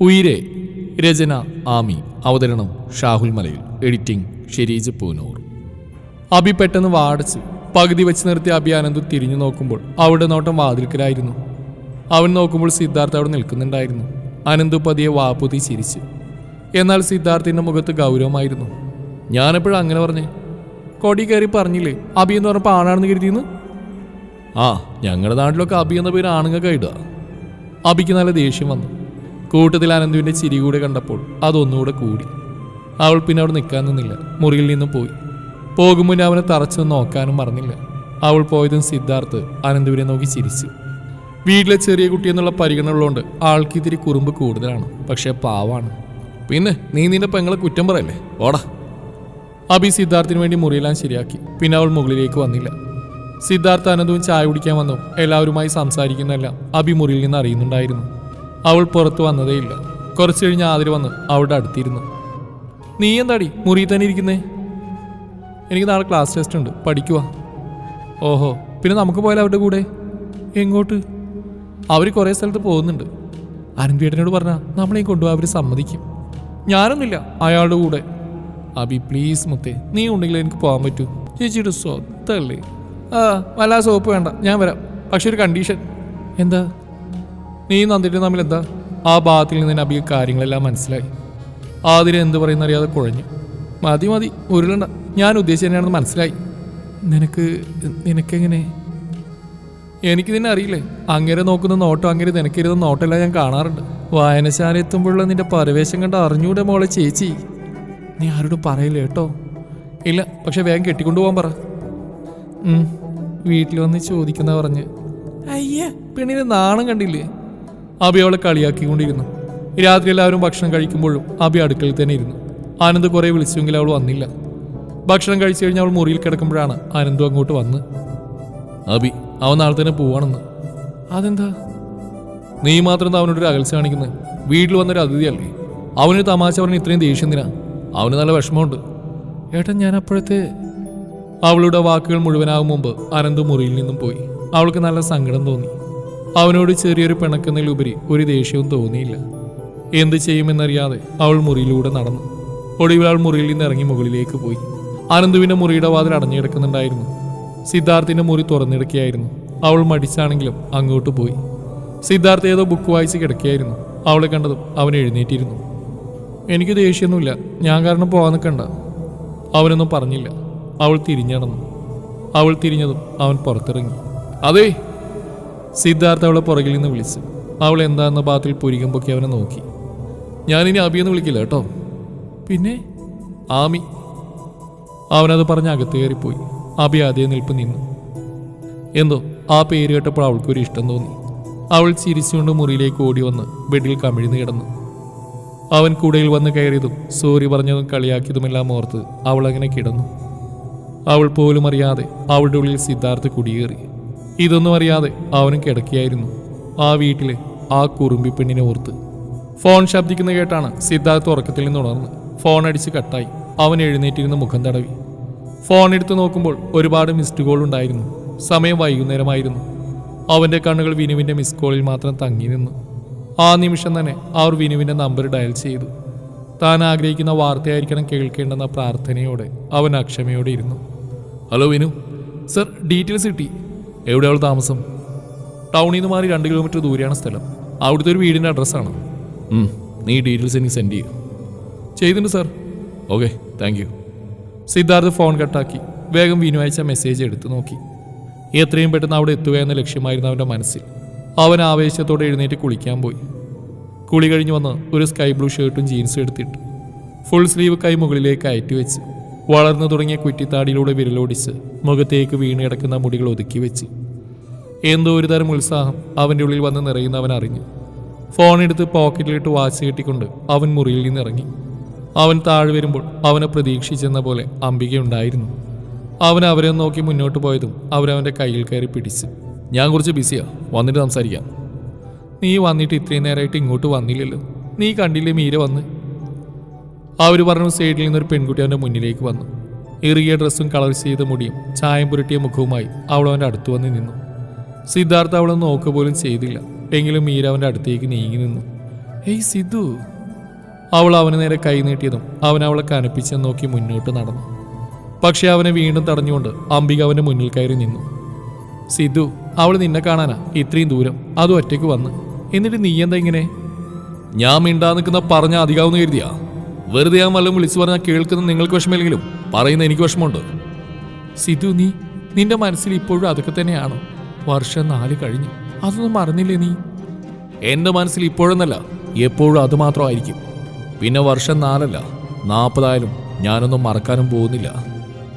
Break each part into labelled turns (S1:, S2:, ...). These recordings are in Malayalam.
S1: ഉയിരെ രചന ആമി അവതരണം ഷാഹുൽ മലയിൽ എഡിറ്റിംഗ് ഷെരീജ് പൂനൂർ. അബി പെട്ടെന്ന് വാടച്ച് പകുതി വെച്ച് നിർത്തിയ അബി ആനന്ദു തിരിഞ്ഞു നോക്കുമ്പോൾ അവിടെ നോട്ടം വാതിൽക്കലായിരുന്നു. അവൻ നോക്കുമ്പോൾ സിദ്ധാർത്ഥ അവിടെ നിൽക്കുന്നുണ്ടായിരുന്നു. അനന്തു പതിയെ വാപ്പുതി ചിരിച്ച് എന്നാൽ സിദ്ധാർത്ഥിന്റെ മുഖത്ത് ഗൗരവമായിരുന്നു. ഞാനെപ്പോഴും അങ്ങനെ പറഞ്ഞേ? കൊടി കയറി പറഞ്ഞില്ലേ അബി എന്ന് പറഞ്ഞപ്പോൾ ആണാണെന്ന് കരുതിയെന്ന്? ആ ഞങ്ങളുടെ നാട്ടിലൊക്കെ അബി എന്ന പേര് ആണുങ്ങൾക്ക് ഇടുക. അബിക്ക് നല്ല ദേഷ്യം വന്നു. കൂട്ടത്തിൽ അനന്തുവിന്റെ ചിരി കൂടെ കണ്ടപ്പോൾ അതൊന്നുകൂടെ കൂടി. അവൾ പിന്നെ അവിടെ നിൽക്കാൻ നിന്നില്ല. മുറിയിൽ നിന്നും പോയി. പോകുമ്പോൾ അവനെ തറച്ചു നോക്കാനും മറന്നില്ല. അവൾ പോയതും സിദ്ധാർത്ഥ് അനന്തുവിനെ നോക്കി ചിരിച്ചു. വീട്ടിലെ ചെറിയ കുട്ടി എന്നുള്ള പരിഗണന ഉള്ളതുകൊണ്ട് ആൾക്ക് ഇത്തിരി കുറുമ്പ് കൂടുതലാണ്. പക്ഷേ പാവാണ്. പിന്നെ നീ നിന്റെ പെങ്ങളെ കുറ്റം പറയല്ലേ? ഓടാ. അബി സിദ്ധാർത്ഥിന് വേണ്ടി മുറിയെല്ലാം ശരിയാക്കി. പിന്നെ അവൾ മുകളിലേക്ക് വന്നില്ല. സിദ്ധാർത്ഥ അനന്തവും ചായ കുടിക്കാൻ വന്നു. എല്ലാവരുമായി സംസാരിക്കുന്നതെല്ലാം അബി മുറിയിൽ നിന്ന് അറിയുന്നുണ്ടായിരുന്നു. അവൾ പുറത്തു വന്നതേയില്ല കുറച്ചു കഴിഞ്ഞ് ആതിര വന്ന് അവളുടെ അടുത്തിരുന്നു. നീ എന്താടി മുറി തന്നെ ഇരിക്കുന്നേ? എനിക്ക് നാളെ ക്ലാസ് ടെസ്റ്റ് ഉണ്ട്. പഠിക്കുക ഓഹോ പിന്നെ നമുക്ക് പോയാലോ അവരുടെ കൂടെ? എങ്ങോട്ട്? അവർ കുറേ സ്ഥലത്ത് പോകുന്നുണ്ട്. അനന്തിയേട്ടനോട് പറഞ്ഞാൽ നമ്മളെ കൊണ്ടുപോകാൻ അവർ സമ്മതിക്കും. ഞാനൊന്നുമില്ല അയാളുടെ കൂടെ. അബി പ്ലീസ് മുത്തേ നീ ഉണ്ടെങ്കിൽ എനിക്ക് പോകാൻ പറ്റൂ. ചേച്ചിയുടെ സ്വത്തല്ലേ? ആ വല്ല സോപ്പ് വേണ്ട ഞാൻ വരാം. പക്ഷെ ഒരു കണ്ടീഷൻ എന്താ? നീ നന്ദിട്ട് തമ്മിൽ എന്താ ആ ഭാഗത്തിൽ നിന്ന് അബി കാര്യങ്ങളെല്ലാം മനസ്സിലായി. ആതിരെ എന്ത് പറയുന്ന അറിയാതെ കുഴഞ്ഞു. മതി മതി ഉരുളണ്ട. ഞാൻ ഉദ്ദേശിച്ച തന്നെയാണെന്ന് മനസ്സിലായി. നിനക്ക് നിനക്കെങ്ങനെ? എനിക്ക് നിന്നെ അറിയില്ലേ? അങ്ങനെ നോക്കുന്ന നോട്ടം അങ്ങനെ നിനക്കിരുന്ന നോട്ടെല്ലാം ഞാൻ കാണാറുണ്ട്. വായനശാല എത്തുമ്പോഴുള്ള നിന്റെ പരവേശം കണ്ട് അറിഞ്ഞൂടെ മോളെ ചേച്ചി. നീ ആരോടും പറയില്ല കേട്ടോ? ഇല്ല പക്ഷെ വേഗം കെട്ടിക്കൊണ്ടുപോകാൻ പറ. വീട്ടിൽ വന്ന് ചോദിക്കുന്ന പറഞ്ഞ്. അയ്യ പെണ്ണിന് നാണം കണ്ടില്ലേ? അബി അവളെ കളിയാക്കിക്കൊണ്ടിരുന്നു. രാത്രി എല്ലാവരും ഭക്ഷണം കഴിക്കുമ്പോഴും അബി അടുക്കളയിൽ തന്നെ ഇരുന്നു. ആനന്ദ് കുറെ വിളിച്ചുവെങ്കിൽ അവൾ വന്നില്ല. ഭക്ഷണം കഴിച്ചു കഴിഞ്ഞ് അവൾ മുറിയിൽ കിടക്കുമ്പോഴാണ് ആനന്ദു അങ്ങോട്ട് വന്ന്. അബി അവൻ നാളെ തന്നെ പോവാണെന്ന്. അതെന്താ? നീ മാത്രം അവനോടൊരു അകൽച്ച കാണിക്കുന്നത് വീട്ടിൽ വന്നൊരു അതിഥിയല്ലേ? അവനൊരു തമാശ പറഞ്ഞ് ഇത്രയും ദേഷ്യം എന്തിനാ? അവന് നല്ല വിഷമമുണ്ട്. ഏട്ടൻ ഞാൻ അപ്പോഴത്തെ അവളുടെ വാക്കുകൾ മുഴുവനാകും മുമ്പ് അനന്ത് മുറിയിൽ നിന്നും പോയി. അവൾക്ക് നല്ല സങ്കടം തോന്നി. അവനോട് ചെറിയൊരു പിണക്കുന്നതിലുപരി ഒരു ദേഷ്യവും തോന്നിയില്ല. എന്ത് ചെയ്യുമെന്നറിയാതെ അവൾ മുറിയിലൂടെ നടന്നു. ഒടുവിൽ അവൾ മുറിയിൽ നിന്ന് ഇറങ്ങി മുകളിലേക്ക് പോയി. അനന്തുവിന്റെ മുറിയുടെ വാതിൽ അടഞ്ഞു കിടക്കുന്നുണ്ടായിരുന്നു സിദ്ധാർത്ഥിന്റെ മുറി തുറന്നെടുക്കുകയായിരുന്നു അവൾ മടിച്ചാണെങ്കിലും അങ്ങോട്ട് പോയി. സിദ്ധാർത്ഥ ഏതോ ബുക്ക് വായിച്ച് കിടക്കുകയായിരുന്നു. അവളെ കണ്ടതും അവൻ എഴുന്നേറ്റിരുന്നു. എനിക്ക് ദേഷ്യമൊന്നുമില്ല. ഞാൻ കാരണം പോകാൻ നിൽക്കണ്ട അവനൊന്നും പറഞ്ഞില്ല. അവൾ തിരിഞ്ഞടന്നു. അവൾ തിരിഞ്ഞതും അവൻ പുറത്തിറങ്ങി. അതേ സിദ്ധാർത്ഥ അവളെ പുറകിൽ നിന്ന് വിളിച്ചു. അവൾ എന്താണെന്ന ബാത്തിൽ പൊരികുമ്പോക്കി പൊക്കി അവനെ നോക്കി. ഞാനിനി അബിയെന്ന് വിളിക്കില്ല കേട്ടോ. പിന്നെ? ആമി. അവനത് പറഞ്ഞ് അകത്ത് കയറിപ്പോയി. അബി ആദ്യം നിൽപ്പ് നിന്നു. എന്തോ ആ പേര് കേട്ടപ്പോൾ അവൾക്കൊരു ഇഷ്ടം തോന്നി. അവൾ ചിരിച്ചുകൊണ്ട് മുറിയിലേക്ക് ഓടി വന്ന് ബെഡിൽ കമിഴ്ന്ന് കിടന്നു. അവൻ കൂടയിൽ വന്ന് കയറിയതും സോറി പറഞ്ഞതും കളിയാക്കിയതുമെല്ലാം ഓർത്ത് അവൾ അങ്ങനെ കിടന്നു. അവൾ പോലും അറിയാതെ അവളുടെ ഉള്ളിൽ സിദ്ധാർത്ഥ കുടിയേറി. ഇതൊന്നും അറിയാതെ അവനും കിടക്കിയായിരുന്നു ആ വീട്ടിലെ ആ കുറുമ്പി പെണ്ണിനെ ഓർത്ത്. ഫോൺ ശബ്ദിക്കുന്ന കേട്ടാണ് സിദ്ധാർത്ഥ് ഉറക്കത്തിൽ നിന്ന് ഉണർന്ന്. ഫോൺ അടിച്ച് കട്ടായി. അവൻ എഴുന്നേറ്റിരുന്ന മുഖം തടവി. ഫോൺ എടുത്ത് നോക്കുമ്പോൾ ഒരുപാട് മിസ്ഡ് കോൾ ഉണ്ടായിരുന്നു. സമയം വൈകുന്നേരമായിരുന്നു. അവന്റെ കണ്ണുകൾ വിനുവിന്റെ മിസ് കോളിൽ മാത്രം തങ്ങി നിന്നു. ആ നിമിഷം തന്നെ അവർ വിനുവിന്റെ നമ്പർ ഡയൽ ചെയ്തു. താൻ ആഗ്രഹിക്കുന്ന വാർത്തയായിരിക്കണം കേൾക്കേണ്ടെന്ന പ്രാർത്ഥനയോടെ അവൻ അക്ഷമയോടെ ഇരുന്നു. ഹലോ വിനു. സർ ഡീറ്റെയിൽസ് കിട്ടി. എവിടെ അവൾ താമസം? ടൗണിൽ നിന്ന് മാറി രണ്ട് കിലോമീറ്റർ ദൂരെയാണ് സ്ഥലം. അവിടുത്തെ ഒരു വീടിന്റെ അഡ്രസ്സാണ് നീ ഡീറ്റെയിൽസ് എനിക്ക് സെൻഡ് ചെയ്യും. ചെയ്തിട്ടുണ്ട് sir okay thank you Siddharth phone കട്ടാക്കി വേഗം വിനു അയച്ച മെസ്സേജ് എടുത്തു നോക്കി. എത്രയും പെട്ടെന്ന് അവിടെ എത്തുക എന്ന ലക്ഷ്യമായിരുന്നു അവന്റെ മനസ്സിൽ. അവൻ ആവേശത്തോടെ എഴുന്നേറ്റ് കുളിക്കാൻ പോയി. കുളി കഴിഞ്ഞ് വന്ന് ഒരു സ്കൈ ബ്ലൂ ഷർട്ടും ജീൻസും എടുത്തിട്ട്. ഫുൾ സ്ലീവ് കൈ മുകളിലേക്ക് അയറ്റി വെച്ച്. വളർന്നു തുടങ്ങിയ കുറ്റിത്താടിയിലൂടെ വിരലോടിച്ച് മുഖത്തേക്ക് വീണ് കിടക്കുന്ന മുടികൾ ഒതുക്കി വെച്ച്. എന്തോ ഒരു തരം ഉത്സാഹം അവന്റെ ഉള്ളിൽ വന്ന് നിറയുന്ന അവൻ അറിഞ്ഞു. ഫോൺ എടുത്ത് പോക്കറ്റിലിട്ട് വാച്ച് കെട്ടിക്കൊണ്ട് അവൻ മുറിയിൽ നിന്ന് ഇറങ്ങി അവൻ താഴെ വരുമ്പോൾ അവനെ പ്രതീക്ഷിച്ചെന്ന പോലെ അംബിക ഉണ്ടായിരുന്നു. അവൻ അവരെ നോക്കി മുന്നോട്ട് പോയതും അവരവന്റെ കയ്യിൽ കയറി പിടിച്ച് ഞാൻ കുറച്ച് ബിസിയാ വന്നിട്ട് സംസാരിക്കാം. നീ വന്നിട്ട് ഇത്രയും നേരമായിട്ട് ഇങ്ങോട്ട് വന്നില്ലല്ലോ. നീ കണ്ടില്ലേ മീര വന്ന്? അവർ പറഞ്ഞു സൈഡിൽ നിന്നൊരു പെൺകുട്ടി അവന്റെ മുന്നിലേക്ക് വന്നു. ഇറുകിയ ഡ്രസ്സും കളർ ചെയ്ത മുടിയും ചായം പുരട്ടിയ മുഖവുമായി അവൾ അവന്റെ അടുത്ത് വന്ന് നിന്നു. സിദ്ധാർത്ഥ അവളെ നോക്കുക പോലും ചെയ്തില്ല. എങ്കിലും മീര അവന്റെ അടുത്തേക്ക് നീങ്ങി നിന്നു. ഏയ് സിദ്ധു. അവൾ അവന് നേരെ കൈ നീട്ടിയതും അവൻ അവളെ കനപ്പിച്ച് നോക്കി മുന്നോട്ട് നടന്നു. പക്ഷെ അവനെ വീണ്ടും തടഞ്ഞുകൊണ്ട് അംബിക അവന്റെ മുന്നിൽ കയറി നിന്നു. സിദ്ധു അവൾ നിന്നെ കാണാനാ? ഇത്രയും ദൂരം. അതും ഒറ്റയ്ക്ക് വന്ന്. എന്നിട്ട് നീ എന്താ ഇങ്ങനെ? ഞാൻ മിണ്ടാ നിൽക്കുന്ന പറഞ്ഞ അധികാവുന്ന കരുതിയാ. വെറുതെ ഞാൻ വല്ലതും വിളിച്ചു പറഞ്ഞാൽ കേൾക്കുന്ന നിങ്ങൾക്ക് വിഷമമില്ലെങ്കിലും പറയുന്ന എനിക്ക് വിഷമമുണ്ട്. സിദ്ധു നീ നിന്റെ മനസ്സിൽ ഇപ്പോഴും അതൊക്കെ തന്നെയാണോ? വർഷം നാല് കഴിഞ്ഞു. അതൊന്നും മറന്നില്ലേ നീ? എന്റെ മനസ്സിൽ ഇപ്പോഴൊന്നല്ല എപ്പോഴും അത് മാത്രമായിരിക്കും. പിന്നെ വർഷം നാലല്ല നാൽപ്പതായാലും ഞാനൊന്നും മറക്കാനും പോകുന്നില്ല.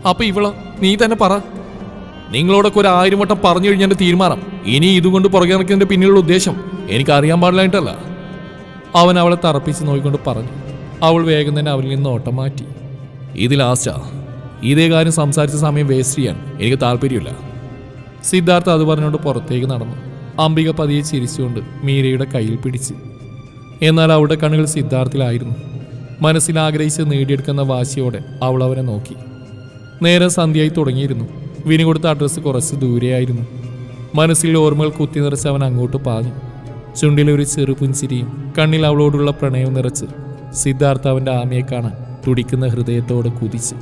S1: അപ്പൊ ഇവളോ നീ തന്നെ പറ. നിങ്ങളോടൊക്കെ ഒരു ആയിരം വട്ടം പറഞ്ഞു കഴിഞ്ഞാൽ തീരുമാനം. ഇനി ഇതുകൊണ്ട് പുറകെ നടക്കുന്നതിന്റെ പിന്നിലുള്ള ഉദ്ദേശം എനിക്ക് അറിയാൻ പാടില്ലായിട്ടല്ല അവൻ അവളെ തറപ്പിച്ച് നോക്കിക്കൊണ്ട് പറഞ്ഞു. അവൾ വേഗം തന്നെ അവരിൽ നിന്ന് ഓട്ടം മാറ്റി. ഇത് ലാസ്റ്റാ ഇതേ കാര്യം സംസാരിച്ച സമയം വേസ്റ്റ് ചെയ്യാൻ എനിക്ക് താല്പര്യമില്ല. സിദ്ധാർത്ഥ അത് പറഞ്ഞുകൊണ്ട് പുറത്തേക്ക് നടന്നു. അംബിക പതിയെ ചിരിച്ചുകൊണ്ട് മീരയുടെ കയ്യിൽ പിടിച്ച്. എന്നാൽ അവളുടെ കണ്ണുകൾ സിദ്ധാർത്ഥിലായിരുന്നു. മനസ്സിൽ ആഗ്രഹിച്ച് നേടിയെടുക്കുന്ന വാശിയോടെ അവൾ അവനെ നോക്കി. നേരെ സന്ധ്യയായി തുടങ്ങിയിരുന്നു. വിനി കൊടുത്ത അഡ്രസ്സ് കുറച്ച് ദൂരെയായിരുന്നു. മനസ്സിൽ ഓർമ്മകൾ കുത്തി നിറച്ച് അവൻ അങ്ങോട്ട് പാഞ്ഞു. ചുണ്ടിലൊരു ചെറു പുഞ്ചിരിയും കണ്ണിൽ അവളോടുള്ള പ്രണയം നിറച്ച് സിദ്ധാർത്ഥ അവന്റെ ആമയെ കാണാൻ തുടിക്കുന്ന ഹൃദയത്തോടെ കുതിച്ച്.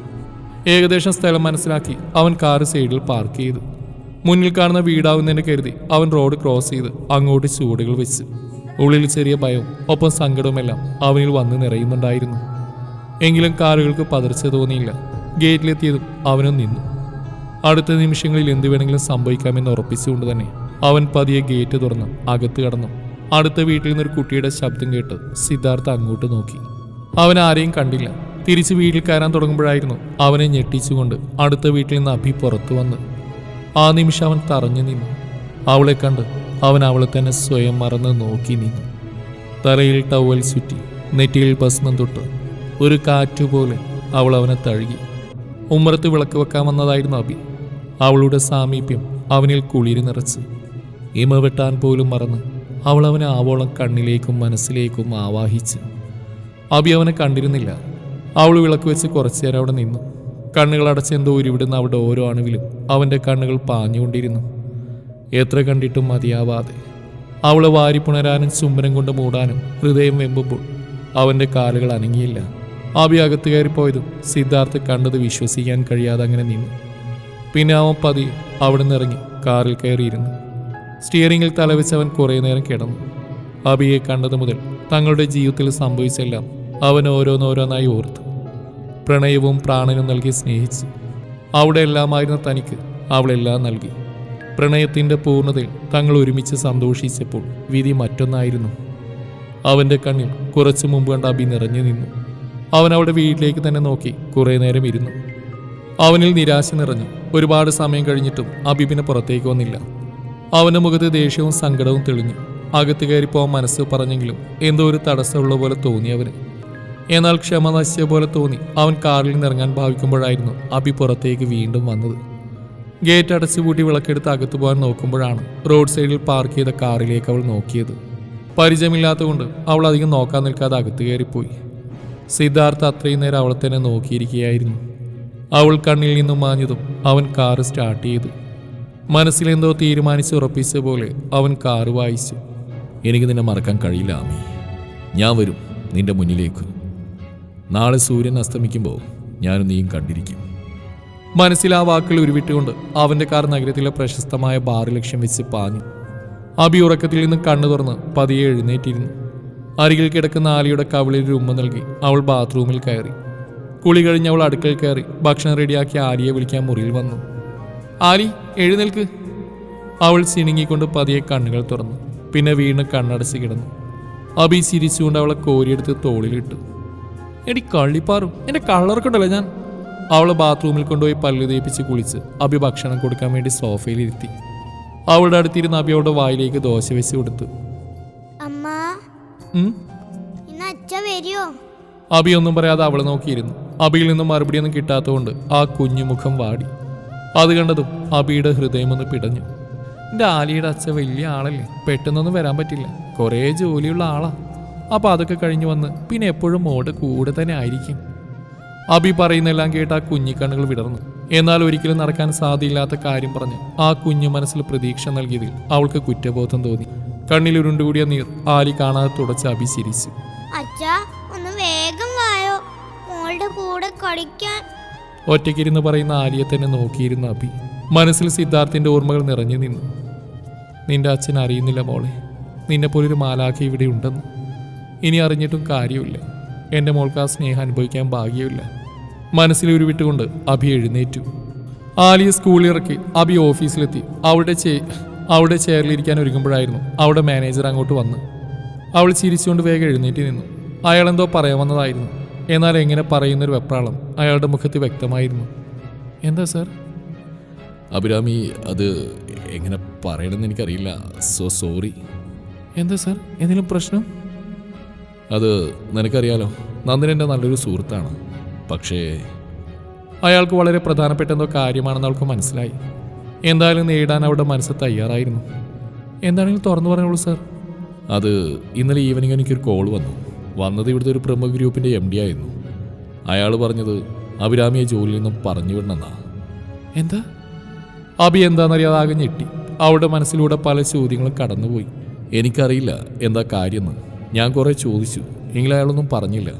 S1: ഏകദേശം സ്ഥലം മനസ്സിലാക്കി അവൻ കാറ് സൈഡിൽ പാർക്ക് ചെയ്തു. മുന്നിൽ കാണുന്ന വീടാവുന്നതിനെ കരുതി അവൻ റോഡ് ക്രോസ് ചെയ്ത് അങ്ങോട്ട് ചൂടുകൾ വെച്ച്. ഉള്ളിൽ ചെറിയ ഭയവും ഒപ്പം സങ്കടവുമെല്ലാം അവനിൽ വന്ന് നിറയുന്നുണ്ടായിരുന്നു. എങ്കിലും കാറുകൾക്ക് പതർച്ച തോന്നിയില്ല. ഗേറ്റിലെത്തിയതും അവനും നിന്നു. അടുത്ത നിമിഷങ്ങളിൽ എന്ത് വേണമെങ്കിലും സംഭവിക്കാമെന്ന് ഉറപ്പിച്ചുകൊണ്ട് തന്നെ അവൻ പതിയെ ഗേറ്റ് തുറന്ന് അകത്ത് കടന്നു. അടുത്ത വീട്ടിൽ നിന്നൊരു കുട്ടിയുടെ ശബ്ദം കേട്ട് സിദ്ധാർത്ഥ അങ്ങോട്ട് നോക്കി. അവൻ ആരെയും കണ്ടില്ല. തിരിച്ച് വീട്ടിൽ കയറാൻ തുടങ്ങുമ്പോഴായിരുന്നു അവനെ ഞെട്ടിച്ചുകൊണ്ട് അടുത്ത വീട്ടിൽ നിന്ന് അഭി പുറത്തു വന്ന് ആ നിമിഷം അവൻ തറഞ്ഞു നിന്നു. അവളെ കണ്ട് അവൻ അവളെ തന്നെ സ്വയം മറന്ന് നോക്കി നിന്നു. തലയിൽ ടവൽ ചുറ്റി നെറ്റിയിൽ ഭസ്മം തൊട്ട് ഒരു കാറ്റുപോലെ അവൾ അവനെ തഴുകി. ഉമ്മറത്ത് വിളക്ക് വെക്കാൻ വന്നതായിരുന്നു അബി. അവളുടെ സാമീപ്യം അവനിൽ കുളിരി നിറച്ച്. ഇമ വെട്ടാൻ പോലും മറന്ന് അവൾ അവനെ ആവോളം കണ്ണിലേക്കും മനസ്സിലേക്കും ആവാഹിച്ച്. അബി അവനെ കണ്ടിരുന്നില്ല. അവൾ വിളക്ക് വെച്ച് കുറച്ചു നേരം അവിടെ നിന്നു. കണ്ണുകൾ അടച്ച് എന്തോ ഉരുവിടുന്ന അവിടെ ഓരോ അണുവിലും അവന്റെ കണ്ണുകൾ പാഞ്ഞുകൊണ്ടിരുന്നു. എത്ര കണ്ടിട്ടും മതിയാവാതെ. അവളെ വാരിപ്പുണരാനും ചുംബനം കൊണ്ട് മൂടാനും ഹൃദയം വെമ്പുമ്പോൾ അവന്റെ കാലുകൾ അനങ്ങിയില്ല. ആ അകത്ത് കയറിപ്പോയതും സിദ്ധാർത്ഥ് കണ്ടത് വിശ്വസിക്കാൻ കഴിയാതെ അങ്ങനെ നിന്നു. പിന്നെ അവൻ പതി അവിടെ നിന്ന് ഇറങ്ങി കാറിൽ കയറിയിരുന്നു. സ്റ്റിയറിംഗിൽ തലവെച്ച് അവൻ കുറേ നേരം കിടന്നു. അബിയെ കണ്ടത് മുതൽ തങ്ങളുടെ ജീവിതത്തിൽ സംഭവിച്ചെല്ലാം അവൻ ഓരോന്നോരോന്നായി ഓർത്തു. പ്രണയവും പ്രാണനും നൽകി സ്നേഹിച്ചു. അവിടെ എല്ലാമായിരുന്ന തനിക്ക് അവളെല്ലാം നൽകി. പ്രണയത്തിന്റെ പൂർണതയിൽ തങ്ങൾ ഒരുമിച്ച് സന്തോഷിച്ചപ്പോൾ വിധി മറ്റൊന്നായിരുന്നു. അവന്റെ കണ്ണിൽ കുറച്ചു മുമ്പ് കണ്ട അബി നിറഞ്ഞു നിന്നു. അവൻ അവിടെ വീട്ടിലേക്ക് തന്നെ നോക്കി കുറേ നേരം ഇരുന്നു. അവനിൽ നിരാശ നിറഞ്ഞു. ഒരുപാട് സമയം കഴിഞ്ഞിട്ടും അബി പിന്നെ പുറത്തേക്ക് വന്നില്ല. അവന്റെ മുഖത്ത് ദേഷ്യവും സങ്കടവും തെളിഞ്ഞു. അകത്ത് കയറിപ്പോവാൻ മനസ്സ് പറഞ്ഞെങ്കിലും എന്തോ ഒരു തടസ്സമുള്ള പോലെ തോന്നി അവന്. എന്നാൽ ക്ഷമ നശിച്ച പോലെ തോന്നി. അവൻ കാറിൽ നിന്നിറങ്ങാൻ ഭാവിക്കുമ്പോഴായിരുന്നു അബി പുറത്തേക്ക് വീണ്ടും വന്നത്. ഗേറ്റ് അടച്ചുപൂട്ടി വിളക്കെടുത്ത് അകത്ത് പോകാൻ നോക്കുമ്പോഴാണ് റോഡ് സൈഡിൽ പാർക്ക് ചെയ്ത കാറിലേക്ക് അവൾ നോക്കിയത്. പരിചയമില്ലാത്തതുകൊണ്ട് അവൾ അധികം നോക്കാൻ നിൽക്കാതെ അകത്ത് കയറിപ്പോയി. സിദ്ധാർത്ഥ അത്രയും നേരം അവളെ തന്നെ നോക്കിയിരിക്കുകയായിരുന്നു. അവൾ കണ്ണിൽ നിന്നും മാഞ്ഞതും അവൻ കാറ് സ്റ്റാർട്ട് ചെയ്തു. മനസ്സിലെന്തോ തീരുമാനിച്ച് ഉറപ്പിച്ച പോലെ അവൻ കാറ് വായിച്ചു. എനിക്ക് നിന്നെ മറക്കാൻ കഴിയില്ല ഞാൻ വരും. നിന്റെ മുന്നിലേക്ക്. നാളെ സൂര്യൻ അസ്തമിക്കുമ്പോൾ ഞാൻ നീയും കണ്ടിരിക്കും. മനസ്സിൽ ആ വാക്കുകൾ ഉരുവിട്ടുകൊണ്ട് അവന്റെ കാർ നഗരത്തിലെ പ്രശസ്തമായ ബാർ ലക്ഷ്യം വെച്ച് പാഞ്ഞു. അബി ഉറക്കത്തിൽ നിന്ന് കണ്ണു തുറന്ന് പതിയെ എഴുന്നേറ്റിരുന്നു. അരികിൽ കിടക്കുന്ന ആലിയുടെ കവിളിൽ ഒരു ഉമ്മ നൽകി അവൾ ബാത്റൂമിൽ കയറി. കുളി കഴിഞ്ഞ് അവൾ അടുക്കളയിൽ കയറി ഭക്ഷണം റെഡിയാക്കി ആലിയെ വിളിക്കാൻ മുറിയിൽ വന്നു. ആലി എഴുന്നേൽക്ക്. അവൾ ചിണുങ്ങിക്കൊണ്ട് പതിയെ കണ്ണുകൾ തുറന്നു. പിന്നെ വീണ് കണ്ണടച്ച് കിടന്നു. അബി ചിരിച്ചുകൊണ്ട് അവളെ കോരിയെടുത്ത് തോളിലിട്ടു. എടി കള്ളിപ്പാറും എന്റെ കള്ളർക്കുണ്ടല്ലോ ഞാൻ. അവളെ ബാത്റൂമിൽ കൊണ്ടുപോയി പല്ലു തേപ്പിച്ച് കുളിച്ച് അബി ഭക്ഷണം കൊടുക്കാൻ വേണ്ടി സോഫയിലിരുത്തി അവളുടെ അടുത്തിരുന്ന് അബി അവളുടെ വായിലേക്ക് ദോശ വെച്ച് കൊടുത്തു.
S2: അച്ഛ
S1: അബി ഒന്നും പറയാതെ അവളെ നോക്കിയിരുന്നു. അബിയിൽ നിന്നും മറുപടി ഒന്നും കിട്ടാത്തതുകൊണ്ട് ആ കുഞ്ഞുമുഖം വാടി. അത് കണ്ടതും അബിയുടെ ഹൃദയം ഒന്ന് പിടഞ്ഞു. എന്റെ ആലിയുടെ അച്ഛൻ വലിയ ആളല്ലേ? പെട്ടെന്നൊന്നും വരാൻ പറ്റില്ല. കുറേ ജോലിയുള്ള ആളാ. അപ്പോൾ അതൊക്കെ കഴിഞ്ഞു വന്ന് പിന്നെ എപ്പോഴും മോടെ കൂടെ തന്നെ ആയിരിക്കും. അബി പറയുന്നെല്ലാം കേട്ട് ആ കുഞ്ഞിക്കണ്ണുകൾ വിടർന്നു. എന്നാൽ ഒരിക്കലും നടക്കാൻ സാധ്യയില്ലാത്ത കാര്യം പറഞ്ഞ് ആ കുഞ്ഞു മനസ്സിൽ പ്രതീക്ഷ നൽകിയതിൽ അവൾക്ക് കുറ്റബോധം തോന്നി. കണ്ണിൽ ഉരുണ്ടുകൂടിയ നീർ ആലി കാണാതെ തുടച്ച് അബി ചിരിച്ചു.
S2: അച്ഛാ ഒന്ന് വേഗം വായോ. മോളുടെ കൂടെ കളിക്കാൻ.
S1: ഒറ്റയ്ക്കിരുന്ന് പറയുന്ന ആലിയെ തന്നെ നോക്കിയിരുന്ന അബി. മനസ്സിൽ സിദ്ധാർത്ഥിന്റെ ഓർമ്മകൾ നിറഞ്ഞു നിന്നു. നിന്റെ അച്ഛൻ അറിയുന്നില്ല മോളെ. നിന്നെപ്പോലൊരു മാലാഖ ഇവിടെ ഉണ്ടെന്ന്. ഇനി അറിഞ്ഞിട്ടും കാര്യമില്ല. എന്റെ മോൾക്ക് ആ സ്നേഹം അനുഭവിക്കാൻ ഭാഗ്യമില്ല. മനസ്സിൽ ഉരുവിട്ടുകൊണ്ട് അഭി എഴുന്നേറ്റു. ആലിയെ സ്കൂളിൽ ഇറക്കി അബി ഓഫീസിലെത്തി അവിടെ ചേ അവിടെ ചെയറിലിരിക്കാൻ ഒരുങ്ങുമ്പോഴായിരുന്നു അവിടെ മാനേജർ അങ്ങോട്ട് വന്ന്. അവൾ ചിരിച്ചുകൊണ്ട് വേഗം എഴുന്നേറ്റ് നിന്നു. അയാളെന്തോ പറയാൻ വന്നതായിരുന്നു. എന്നാൽ എങ്ങനെ പറയുന്നൊരു വെപ്രാളം അയാളുടെ മുഖത്ത് വ്യക്തമായിരുന്നു. എന്താ സാർ
S3: അഭിരാമി അത് എങ്ങനെ പറയണമെന്ന് എനിക്കറിയില്ല. സോ സോറി
S1: എന്താ സാർ എന്തെങ്കിലും പ്രശ്നം?
S3: അത് നിനക്കറിയാലോ നന്ദൻ എന്റെ നല്ലൊരു സുഹൃത്താണ്. പക്ഷേ
S1: അയാൾക്ക് വളരെ പ്രധാനപ്പെട്ട എന്തോ കാര്യമാണെന്ന് അവൾക്ക് മനസ്സിലായി. എന്തായാലും നേടാൻ അവളുടെ മനസ്സ് തയ്യാറായിരുന്നു. എന്താണെങ്കിലും തുറന്നു പറഞ്ഞോളൂ സാർ.
S3: അത് ഇന്നലെ ഈവനിങ് എനിക്കൊരു കോൾ വന്നു. വന്നത് ഇവിടുത്തെ ഒരു പ്രമുഖ ഗ്രൂപ്പിന്റെ എം ഡി ആയിരുന്നു. അയാൾ പറഞ്ഞത് അഭിരാമിയെ ജോലിയിൽ നിന്നും പറഞ്ഞു വിടണമെന്നാ.
S1: എന്താ? അഭി എന്താണെന്നറിയാതെ ആകെ ഞെട്ടി. അവളുടെ മനസ്സിലൂടെ പല ചോദ്യങ്ങളും കടന്നുപോയി.
S3: എനിക്കറിയില്ല എന്താ കാര്യമെന്ന്. ഞാൻ കുറേ ചോദിച്ചു. എങ്കിലും അയാളൊന്നും പറഞ്ഞില്ല.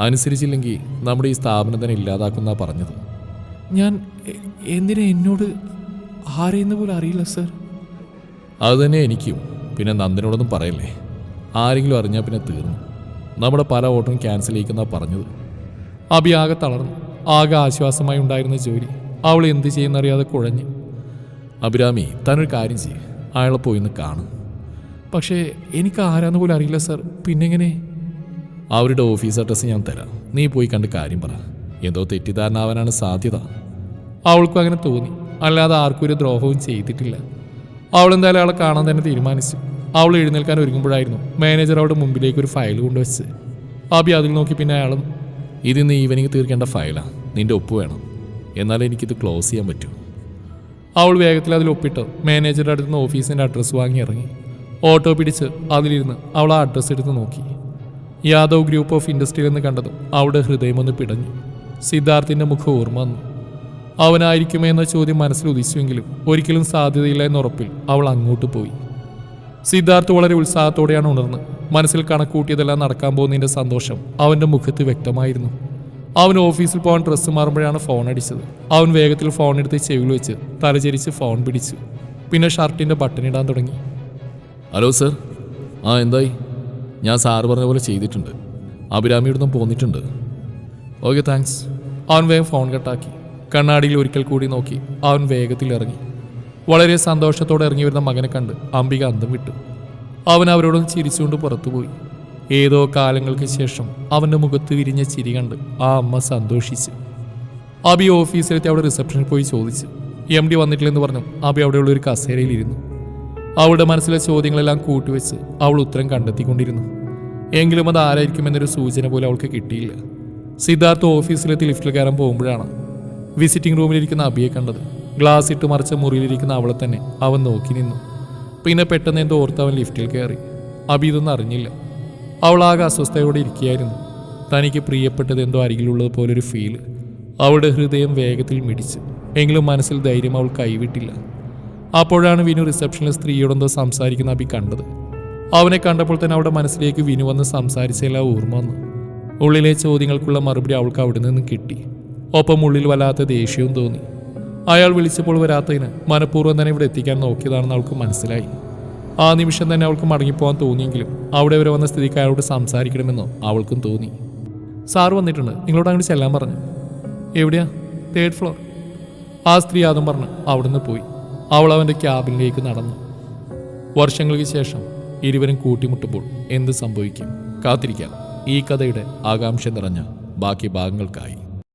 S3: അനുസരിച്ചില്ലെങ്കിൽ നമ്മുടെ ഈ സ്ഥാപനം തന്നെ ഇല്ലാതാക്കുന്ന പറഞ്ഞത്.
S1: ഞാൻ എന്തിനെ എന്നോട് ആരെയെന്ന് പോലും അറിയില്ല സർ?
S3: അത് തന്നെ എനിക്കും. പിന്നെ നന്ദനോടൊന്നും പറയല്ലേ? ആരെങ്കിലും അറിഞ്ഞാൽ പിന്നെ തീർന്നു. നമ്മുടെ പല ഓട്ടം ക്യാൻസൽ ചെയ്യിക്കുന്ന പറഞ്ഞത്.
S1: അബി ആകെ തളർന്നു. ആകെ ആശ്വാസമായി ഉണ്ടായിരുന്ന ജോലി. അവൾ എന്ത് ചെയ്യുന്നറിയാതെ കുഴഞ്ഞു.
S3: അഭിരാമി താനൊരു കാര്യം ചെയ്യും. അയാളെ പോയി ഒന്ന് കാണും.
S1: പക്ഷേ എനിക്ക് ആരാന്ന് പോലും അറിയില്ല സാർ. പിന്നെങ്ങനെ?
S3: അവരുടെ ഓഫീസ് അഡ്രസ്സ് ഞാൻ തരാം. നീ പോയി കണ്ട് കാര്യം പറ. എന്തോ തെറ്റിദ്ധാരണാവാനാണ് സാധ്യത.
S1: അവൾക്കും അങ്ങനെ തോന്നി. അല്ലാതെ ആർക്കും ഒരു ദ്രോഹവും ചെയ്തിട്ടില്ല. അവൾ എന്തായാലും അവളെ കാണാൻ തന്നെ തീരുമാനിച്ചു. അവൾ എഴുന്നേൽക്കാൻ ഒരുങ്ങുമ്പോഴായിരുന്നു മാനേജർ അവളുടെ മുമ്പിലേക്ക് ഒരു ഫയൽ കൊണ്ടുവച്ച് ആബി അതിൽ നോക്കി പിന്നെ അയാളും
S3: ഇത് ഇന്ന് ഈവനിങ് തീർക്കേണ്ട ഫയലാണ് നിന്റെ ഒപ്പ് വേണം. എന്നാലേ എനിക്കിത് ക്ലോസ് ചെയ്യാൻ പറ്റൂ.
S1: അവൾ വേഗത്തിൽ അതിൽ ഒപ്പിട്ട്. മാനേജറുടെ അടുത്ത് നിന്ന് ഓഫീസിന്റെ അഡ്രസ്സ് വാങ്ങി ഇറങ്ങി. ഓട്ടോ പിടിച്ച് അതിലിരുന്ന് അവൾ ആ അഡ്രസ്സ് എടുത്ത് നോക്കി. യാദവ് ഗ്രൂപ്പ് ഓഫ് ഇൻഡസ്ട്രിയിൽ എന്ന് കണ്ടതും അവിടെ ഹൃദയമൊന്ന് പിടഞ്ഞു. സിദ്ധാർത്ഥിന്റെ മുഖം ഓർമ്മ വന്നു. അവനായിരിക്കുമേ എന്ന ചോദ്യം മനസ്സിൽ ഉദിച്ചുവെങ്കിലും ഒരിക്കലും സാധ്യതയില്ല എന്ന ഉറപ്പിൽ അവൾ അങ്ങോട്ട് പോയി. സിദ്ധാർത്ഥ് വളരെ ഉത്സാഹത്തോടെയാണ് ഉണർന്ന് മനസ്സിൽ കണക്കൂട്ടിയതെല്ലാം നടക്കാൻ പോകുന്നതിന്റെ സന്തോഷം അവന്റെ മുഖത്ത് വ്യക്തമായിരുന്നു. അവൻ ഓഫീസിൽ പോകാൻ ഡ്രസ്സ് മാറുമ്പോഴാണ് ഫോൺ അടിച്ചത്. അവൻ വേഗത്തിൽ ഫോൺ എടുത്ത് ചെവിയിൽ വെച്ച് തലചരിച്ച് ഫോൺ പിടിച്ചു. പിന്നെ ഷർട്ടിന്റെ ബട്ടൺ ഇടാൻ തുടങ്ങി.
S3: Hello sir. ആ എന്തായി? ഞാൻ സാർ പറഞ്ഞ പോലെ ചെയ്തിട്ടുണ്ട്. അഭിരാമിയുടെ നിന്നും പോന്നിട്ടുണ്ട്.
S1: Okay thanks. അവൻ വേഗം ഫോൺ കട്ടാക്കി. കണ്ണാടിയിൽ ഒരിക്കൽ കൂടി നോക്കി. അവൻ വേഗത്തിൽ ഇറങ്ങി. വളരെ സന്തോഷത്തോടെ ഇറങ്ങി വരുന്ന മകനെ കണ്ട് അംബിക അന്തം വിട്ടു. അവൻ അവരോടൊന്ന് ചിരിച്ചുകൊണ്ട് പുറത്തുപോയി ഏതോ കാലങ്ങൾക്ക് ശേഷം അവന്റെ മുഖത്ത് വിരിഞ്ഞ ചിരി കണ്ട് ആ അമ്മ സന്തോഷിച്ചു. അബി ഓഫീസിലെത്തി അവിടെ റിസപ്ഷനിൽ പോയി ചോദിച്ചു. എം ഡി വന്നിട്ടില്ലെന്ന് പറഞ്ഞു. അബി അവിടെയുള്ള ഒരു കസേരയിലിരുന്നു. അവളുടെ മനസ്സിലെ ചോദ്യങ്ങളെല്ലാം കൂട്ടിവെച്ച് അവൾ ഉത്തരം കണ്ടെത്തിക്കൊണ്ടിരുന്നു. എങ്കിലും അത് ആരായിരിക്കും എന്നൊരു സൂചന പോലും അവൾക്ക് കിട്ടിയില്ല. സിദ്ധാർത്ഥ് ഓഫീസിലെത്തി ലിഫ്റ്റിൽ കയറാൻ പോകുമ്പോഴാണ് വിസിറ്റിംഗ് റൂമിലിരിക്കുന്ന അബിയെ കണ്ടത്. ഗ്ലാസ് ഇട്ട് മറിച്ച മുറിയിലിരിക്കുന്ന അവളെ തന്നെ അവൻ നോക്കി നിന്നു. പിന്നെ പെട്ടെന്ന് എന്തോ ഓർത്ത് അവൻ ലിഫ്റ്റിൽ കയറി. അബി ഇതൊന്നും അറിഞ്ഞില്ല. അവൾ ആകെ അസ്വസ്ഥയോടെ ഇരിക്കുകയായിരുന്നു. തനിക്ക് പ്രിയപ്പെട്ടത് എന്തോ അരികിലുള്ളത് പോലൊരു ഫീൽ അവളുടെ ഹൃദയം വേഗത്തിൽ മിടിച്ച്. എങ്കിലും മനസ്സിൽ ധൈര്യം അവൾ കൈവിട്ടില്ല. അപ്പോഴാണ് വിനു റിസപ്ഷനിലെ സ്ത്രീയോടെന്തോ സംസാരിക്കുന്ന അബി കണ്ടത്. അവനെ കണ്ടപ്പോൾ തന്നെ അവിടെ മനസ്സിലേക്ക് വിനു വന്ന് സംസാരിച്ചെല്ലാം ഓർമ്മ വന്നു. ഉള്ളിലെ ചോദ്യങ്ങൾക്കുള്ള മറുപടി അവൾക്ക് അവിടെ നിന്ന് കിട്ടി. ഒപ്പം ഉള്ളിൽ വല്ലാത്ത ദേഷ്യവും തോന്നി. അയാൾ വിളിച്ചപ്പോൾ വരാത്തതിന് മനഃപൂർവം തന്നെ ഇവിടെ എത്തിക്കാൻ നോക്കിയതാണെന്ന് അവൾക്ക് മനസ്സിലായി. ആ നിമിഷം തന്നെ അവൾക്ക് മടങ്ങിപ്പോകാൻ തോന്നിയെങ്കിലും അവിടെ വരെ വന്ന സ്ഥിതിക്ക് അയാളോട് സംസാരിക്കണമെന്നോ അവൾക്കും തോന്നി. സാർ വന്നിട്ടുണ്ട്. നിങ്ങളോട് അങ്ങോട്ട് ചെല്ലാൻ പറഞ്ഞു. എവിടെയാ? Third floor. ആ സ്ത്രീ അതും പറഞ്ഞ് അവിടുന്ന് പോയി. അവൾ അവന്റെ ക്യാബിനിലേക്ക് നടന്നു. വർഷങ്ങൾക്ക് ശേഷം ഇരുവരും കൂട്ടിമുട്ടുമ്പോൾ എന്ത് സംഭവിക്കും? കാത്തിരിക്കാം. ഈ കഥയുടെ ആകാംക്ഷ നിറഞ്ഞ ബാക്കി ഭാഗങ്ങൾക്കായി.